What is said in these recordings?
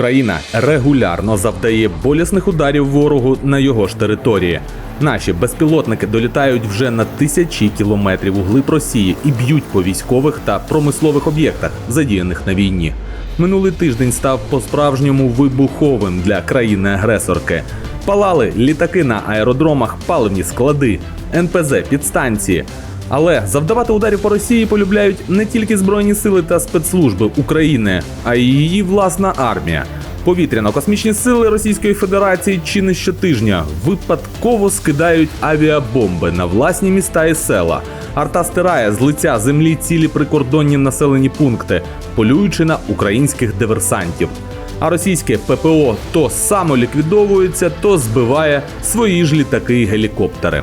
Україна регулярно завдає болісних ударів ворогу на його ж території. Наші безпілотники долітають вже на тисячі кілометрів у глиб Росії і б'ють по військових та промислових об'єктах, задіяних на війні. Минулий тиждень став по-справжньому вибуховим для країни-агресорки. Палали літаки на аеродромах, паливні склади, НПЗ, підстанції. Але завдавати ударів по Росії полюбляють не тільки збройні сили та спецслужби України, а й її власна армія. Повітряно-космічні сили Російської Федерації чи не щотижня випадково скидають авіабомби на власні міста і села. Арта стирає з лиця землі цілі прикордонні населені пункти, полюючи на українських диверсантів. А російське ППО то самоліквідовується, то збиває свої ж літаки і гелікоптери.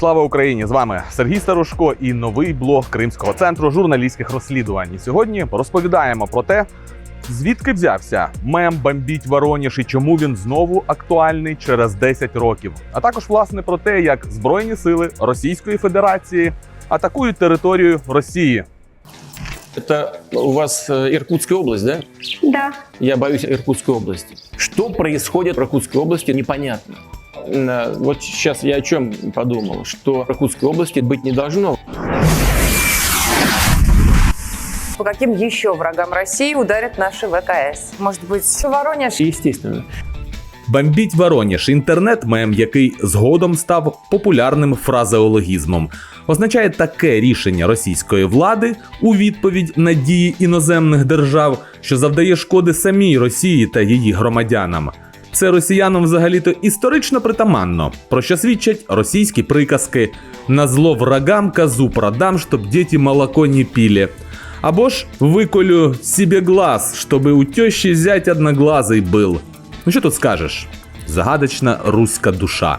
Слава Україні! З вами Сергій Старушко і новий блог Кримського центру журналістських розслідувань. І сьогодні розповідаємо про те, звідки взявся мем бомбіть Вороніж і чому він знову актуальний через 10 років. А також власне про те, як збройні сили Російської Федерації атакують територію Росії. Это у вас Иркутская область, да? Да. Я боюсь Иркутской области. Что происходит в Иркутской области, непонятно. Э, Вот сейчас я о чем подумал, что в Иркутской области быть не должно. По каким еще врагам России ударят наши ВКС? Может быть, Воронеж? Естественно. Бомбіть Вороніж інтернет-мем, який згодом став популярним фразеологізмом, означає таке рішення російської влади у відповідь на дії іноземних держав, що завдає шкоди самій Росії та її громадянам. Це росіянам взагалі-то історично притаманно, про що свідчать російські приказки на зло врагам казу продам, щоб діти молоко не пили. Або ж виколю себе глаз, щоб у тещі зять одноглазий был. Ну що тут скажеш? Загадочна руська душа.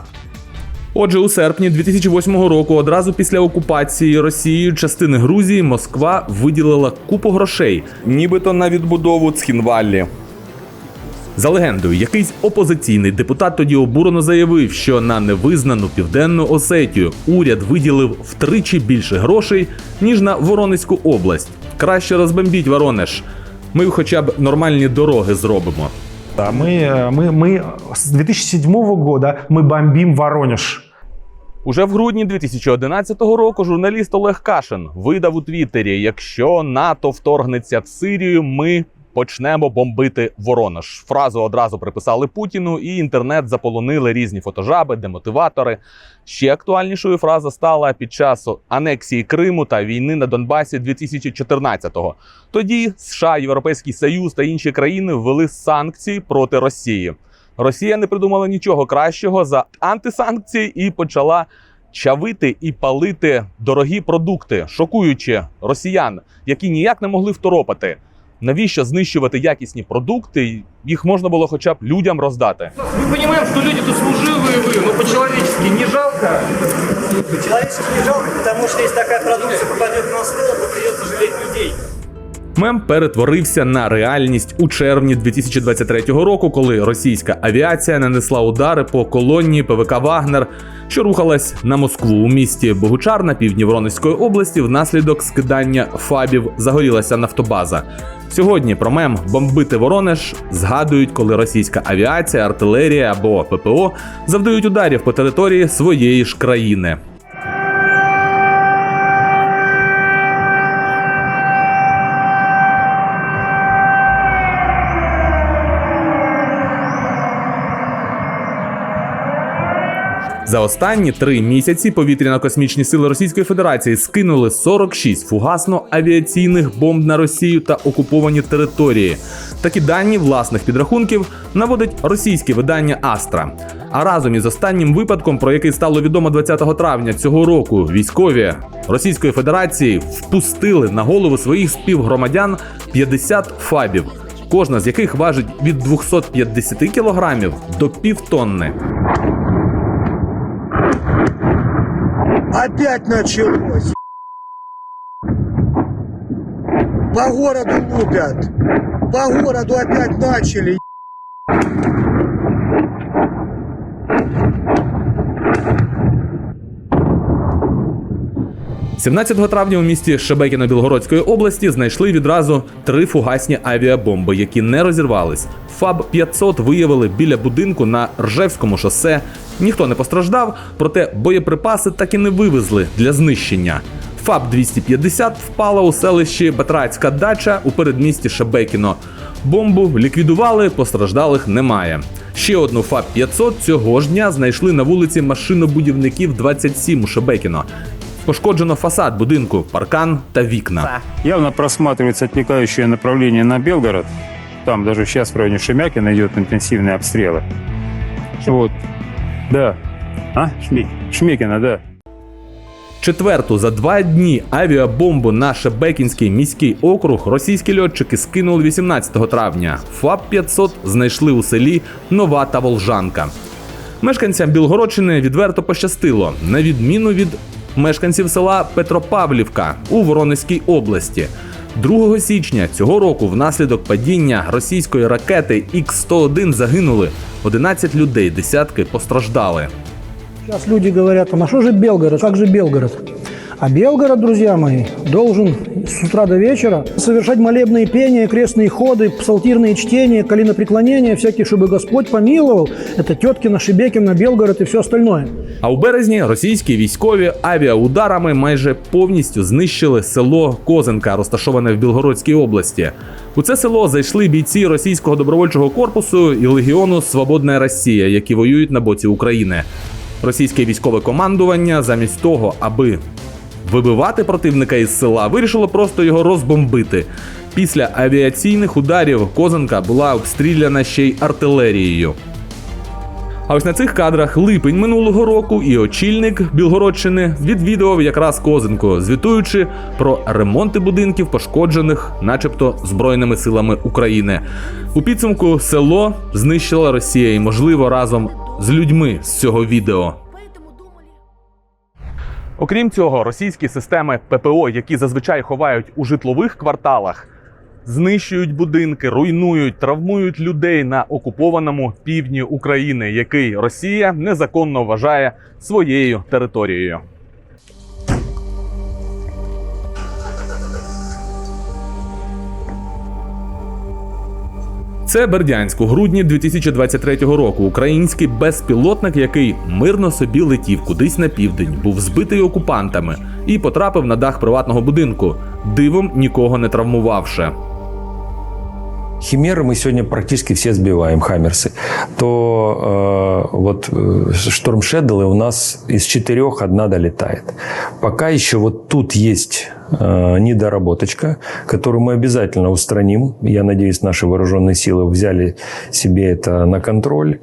Отже, у серпні 2008 року, одразу після окупації Росією частини Грузії, Москва виділила купу грошей, нібито на відбудову Цхінваллі. За легендою, якийсь опозиційний депутат тоді обурено заявив, що на невизнану південну Осетію уряд виділив втричі більше грошей, ніж на Воронезьку область. Краще розбомбіть Воронеж. Ми хоча б нормальні дороги зробимо. Да, Мы, э, мы, мы с 2007 года мы бомбим Воронеж. Уже в грудні 2011 року журналіст Олег Кашин видав у Твіттері: якщо НАТО вторгнеться в Сирію, ми почнемо бомбити Воронеж. Фразу одразу приписали Путіну, і інтернет заполонили різні фотожаби, демотиватори. Ще актуальнішою фраза стала під час анексії Криму та війни на Донбасі 2014-го. Тоді США, Європейський Союз та інші країни ввели санкції проти Росії. Росія не придумала нічого кращого за антисанкції і почала чавити і палити дорогі продукти, шокуючи росіян, які ніяк не могли второпати. Навіщо знищувати якісні продукти? Їх можна було хоча б людям роздати. Мы понимаем, что люди тут служивые вы, но по-человечески не жалко. Человечески не жалко, потому что если такая продукция попадет на стол, то придется жалеть людей. Мем перетворився на реальність у червні 2023 року, коли російська авіація нанесла удари по колонії ПВК Вагнер, що рухалась на Москву у місті Богучар на півдні Воронезької області. Внаслідок скидання фабів загорілася нафтобаза. Сьогодні про мем бомбити Воронеж згадують, коли російська авіація, артилерія або ППО завдають ударів по території своєї ж країни. За останні три місяці повітряно-космічні сили Російської Федерації скинули 46 фугасно-авіаційних бомб на Росію та окуповані території. Такі дані власних підрахунків наводить російське видання Астра. А разом із останнім випадком, про який стало відомо 20 травня цього року, військові Російської Федерації впустили на голову своїх співгромадян 50 фабів, кожна з яких важить від 250 кілограмів до півтонни. Опять началось. По городу лупят. По городу опять начали. 17 травня у місті Шебекіно Білгородської області знайшли відразу три фугасні авіабомби, які не розірвались. ФАБ 500 виявили біля будинку на Ржевському шосе. Ніхто не постраждав, проте боєприпаси так і не вивезли для знищення. ФАБ 250 впала у селищі Батрацька дача у передмісті Шебекіно. Бомбу ліквідували, постраждалих немає. Ще одну ФАБ 500 цього ж дня знайшли на вулиці машинобудівників 27 у Шебекіно. Пошкоджено фасад будинку, паркан та вікна. Явно просматривается отвлекающее направление на Белгород. Там даже сейчас в районе Шемякина идет интенсивные обстрелы. Вот. Да. А? Шмек... Шмекина, да. Четверту за два дні авіабомбу на Шебекінський міський округ російські льотчики скинули 18 травня. ФАБ 500 знайшли у селі Нова та Волжанка. Мешканцям Білгородщини відверто пощастило, на відміну від мешканців села Петропавлівка у Воронезькій області. 2 січня цього року внаслідок падіння російської ракети Х-101 загинули 11 людей, десятки постраждали. Зараз люди говорять, а що ж Белгород, як же Белгород? А Белгород, друзья мои, должен с утра до вечера совершать молебные пения, крестные ходы, псалтирные чтения, колинопреклонения, всякие, чтобы Господь помиловал. Это Теткина, Шебекина, Белгород и все остальное. А у березні російські військові авіаударами майже повністю знищили село Козенка, розташоване в Білгородській області. У це село зайшли бійці російського добровольчого корпусу і легіону Свободна Росія, які воюють на боці України. Російське військове командування, замість того, аби вибивати противника із села, вирішило просто його розбомбити. Після авіаційних ударів Козенка була обстріляна ще й артилерією. А ось на цих кадрах липень минулого року і очільник Білгородщини відвідував якраз Козенко, звітуючи про ремонти будинків, пошкоджених, начебто, збройними силами України. У підсумку село знищила Росія і, можливо, разом з людьми з цього відео. Окрім цього, російські системи ППО, які зазвичай ховають у житлових кварталах, знищують будинки, руйнують, травмують людей на окупованому півдні України, який Росія незаконно вважає своєю територією. Це Бердянськ у грудні 2023 року. Український безпілотник, який мирно собі летів кудись на південь, був збитий окупантами і потрапив на дах приватного будинку, дивом нікого не травмувавши. Химеры мы сегодня практически все сбиваем, хаммерсы. То э, вот э, Шторм Шеддлы у нас из четырех одна долетает. Пока еще вот тут есть э, недоработочка, которую мы обязательно устраним. Я надеюсь, наши вооруженные силы взяли себе это на контроль.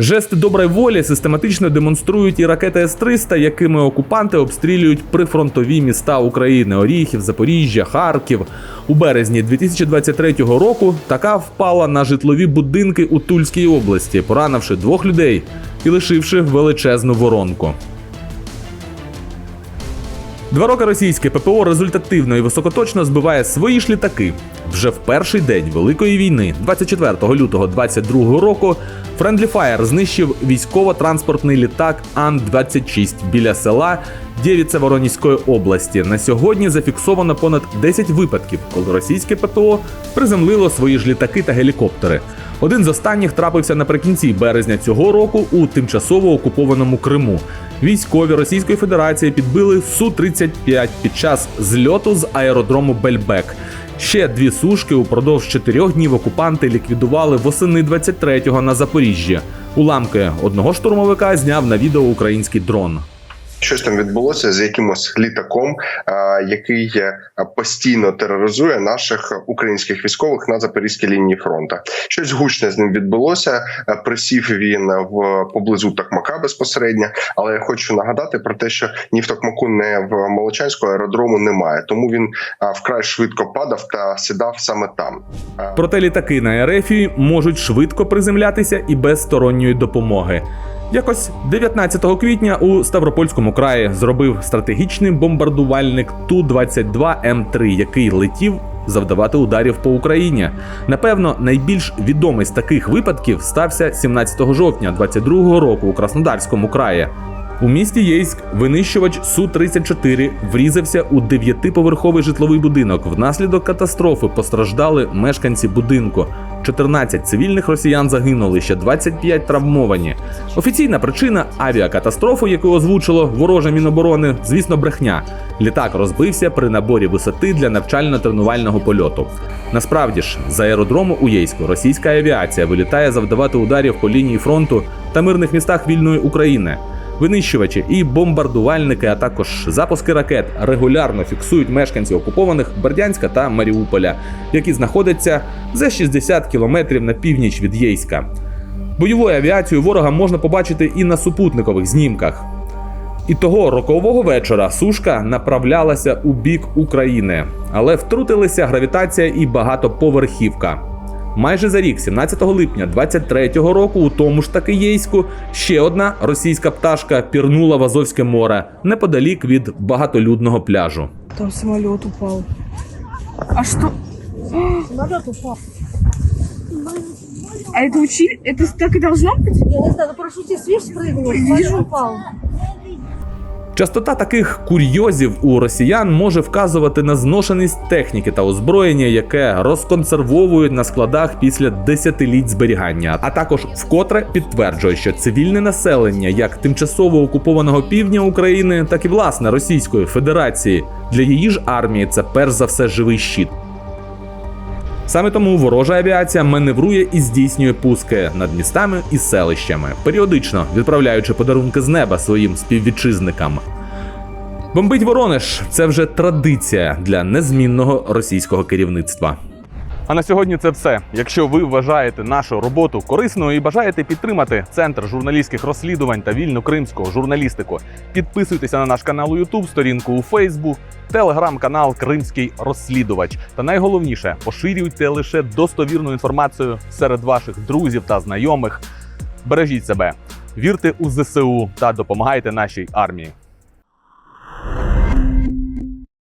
Жести доброї волі систематично демонструють і ракети С-300, якими окупанти обстрілюють прифронтові міста України: Оріхів, Запоріжжя, Харків. У березні 2023 року така впала на житлові будинки у Тульській області, поранивши двох людей і лишивши величезну воронку. Два роки російське ППО результативно і високоточно збиває свої ж літаки. Вже в перший день Великої війни, 24 лютого 2022 року, Friendly Fire знищив військово-транспортний літак Ан-26 біля села Дєвіце Воронізької області. На сьогодні зафіксовано понад 10 випадків, коли російське ППО приземлило свої ж літаки та гелікоптери. Один з останніх трапився наприкінці березня цього року у тимчасово окупованому Криму. Військові Російської Федерації підбили Су-35 під час зльоту з аеродрому Бельбек. Ще дві сушки упродовж чотирьох днів окупанти ліквідували восени 23-го на Запоріжжі. Уламки одного штурмовика зняв на відео український дрон. Щось там відбулося з якимось літаком, який е, постійно тероризує наших українських військових на запорізькій лінії фронту. Щось гучне з ним відбулося. Е, Присів він в поблизу Токмака безпосередньо. Але я хочу нагадати про те, що ні в Токмаку, ні в Молочанську аеродрому немає. Тому він вкрай швидко падав та сідав саме там. Проте літаки на Ерефії можуть швидко приземлятися і без сторонньої допомоги. Якось 19 квітня у Ставропольському краї зробив стратегічний бомбардувальник Ту-22М3, який летів завдавати ударів по Україні. Напевно, найбільш відомий з таких випадків стався 17 жовтня 22 року у Краснодарському краї. У місті Єйськ винищувач Су-34 врізався у дев'ятиповерховий житловий будинок. Внаслідок катастрофи постраждали мешканці будинку. 14 цивільних росіян загинули, ще 25 травмовані. Офіційна причина авіакатастрофи, яку озвучило вороже Міноборони, звісно, брехня. Літак розбився при наборі висоти для навчально-тренувального польоту. Насправді ж, з аеродрому у Єйську російська авіація вилітає завдавати ударів по лінії фронту та мирних містах вільної України. Винищувачі і бомбардувальники, а також запуски ракет регулярно фіксують мешканці окупованих Бердянська та Маріуполя, які знаходяться за 60 кілометрів на північ від Єйська. Бойову авіацію ворога можна побачити і на супутникових знімках. І того рокового вечора сушка направлялася у бік України, але втрутилися гравітація і багатоповерхівка. Майже за рік, 17 липня 23-го року, у тому ж таки Єйську, ще одна російська пташка пірнула в Азовське море неподалік від багатолюдного пляжу. Там самолет упал. А что? Самолет упал. А это учили? Это так и должно быть? Я не знаю, ну парашютист, видишь, спрыгнул, Вижу. упал. Частота таких курйозів у росіян може вказувати на зношеність техніки та озброєння, яке розконсервовують на складах після десятиліть зберігання, а також вкотре підтверджує, що цивільне населення як тимчасово окупованого півдня України, так і власне Російської Федерації для її ж армії це перш за все живий щит. Саме тому ворожа авіація маневрує і здійснює пуски над містами і селищами, періодично відправляючи подарунки з неба своїм співвітчизникам. Бомбить Воронеж це вже традиція для незмінного російського керівництва. А на сьогодні це все. Якщо ви вважаєте нашу роботу корисною і бажаєте підтримати центр журналістських розслідувань та вільно-кримського журналістику, підписуйтеся на наш канал у YouTube, сторінку у Facebook, телеграм-канал Кримський розслідувач. Та найголовніше поширюйте лише достовірну інформацію серед ваших друзів та знайомих. Бережіть себе, вірте у ЗСУ та допомагайте нашій армії.